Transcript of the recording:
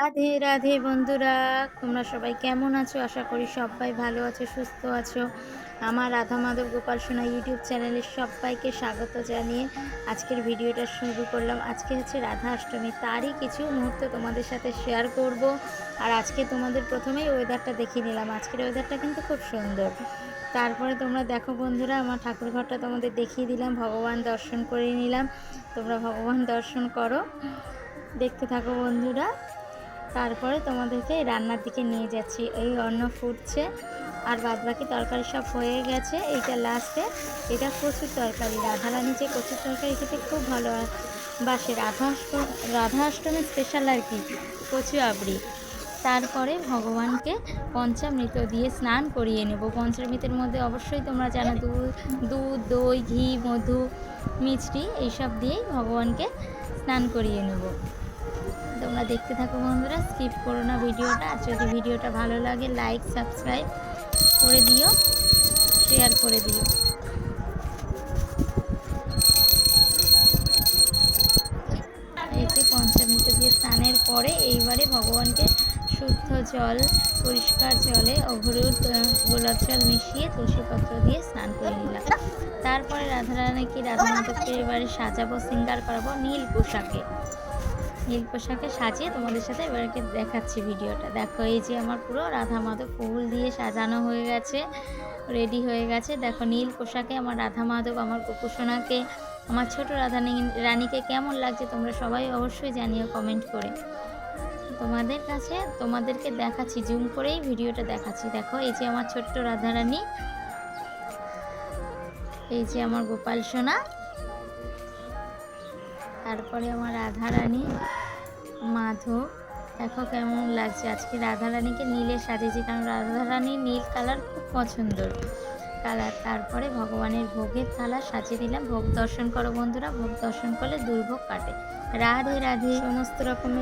রাধে রাধে বন্ধুরা, তোমরা সবাই কেমন আছো? আশা করি সবাই ভালো আছো, সুস্থ আছো। আমার রাধা মাধব গোপাল সোনা ইউটিউব চ্যানেলের সবাইকে স্বাগত জানিয়ে আজকের ভিডিওটা শুরু করলাম। আজকে হচ্ছে রাধা অষ্টমী তারই কিছু মুহূর্ত তোমাদের সাথে শেয়ার করব। আর আজকে তোমাদের প্রথমেই ওয়েদারটা দেখিয়ে নিলাম। আজকের ওয়েদারটা কিন্তু খুব সুন্দর। তারপরে তোমরা দেখো বন্ধুরা, আমার ঠাকুর ঘরটা তোমাদের দেখিয়ে দিলাম, ভগবান দর্শন করে নিলাম। তোমরা ভগবান দর্শন করো। দেখতে থাকো বন্ধুরা। তারপরে তোমাদেরকে রান্নার দিকে নিয়ে যাচ্ছি। এই অন্ন ফুটছে আর বাদ বাকি তরকারি সব হয়ে গেছে। এইটা লাস্টে এটা কচুর তরকারি। রাধারানী যে কচুর তরকারি খেতে খুব ভালো বাসে। রাধা অষ্টম রাধা অষ্টমীর স্পেশাল আর কি? কচু আবড়ি। তারপরে ভগবানকে পঞ্চামৃত দিয়ে স্নান করিয়ে নেব। পঞ্চামৃতের মধ্যে অবশ্যই তোমরা জানো দুধ দুধ, দই, ঘি, মধু, মিষ্টি, এইসব দিয়েই ভগবানকে স্নান করিয়ে নেব। দেখতে থাকো বন্ধুরা স্কিপ করো না ভিডিওটা। আর যদি ভিডিওটা ভালো লাগে লাইক সাবস্ক্রাইব করে দিও শেয়ার করে দিও। যে পঞ্চামৃত দিয়ে স্নানের পরে এইবারে ভগবানকে শুদ্ধ জল, পরিষ্কার জলে অঘরুদ গোলাপ জল মিশিয়ে তুলসীপত্র দিয়ে স্নান করে নিলাম। তারপরে রাধারানীকে রাধা মাধবকে এবারে সাজাবো, সিঙ্গার করাবো নীল পোশাকে। নীল পোশাকে সাজিয়ে তোমাদের সাথে এবারকে দেখাচ্ছি ভিডিওটা। দেখো, এই যে আমার পুরো রাধা মাধব ফুল দিয়ে সাজানো হয়ে গেছে রেডি হয়ে গেছে। দেখো, নীল পোশাকে আমার রাধা মাধব, আমার কুকুসোনাকে আমার ছোট রাধা রানীকে কেমন লাগছে তোমরা সবাই অবশ্যই জানিও কমেন্ট করে। তোমাদের কাছে, তোমাদেরকে দেখাচ্ছি জুম করেই ভিডিওটা দেখাচ্ছি। দেখো, এই যে আমার ছোট্ট রাধারানী এই যে আমার গোপাল সোনা তারপরে আমার রাধারানী, মাধব। দেখো কেমন লাগছে। আজকে রাধারানীকে নীলে সাজিয়েছি কারণ রাধারানী নীল কালার খুব পছন্দর কালার। তারপরে ভগবানের ভোগের থালা সাজিয়ে দিলাম। ভোগ দর্শন করো বন্ধুরা। ভোগ দর্শন করলে দুর্ভোগ কাটে। রাধে রাধে। সমস্ত রকমের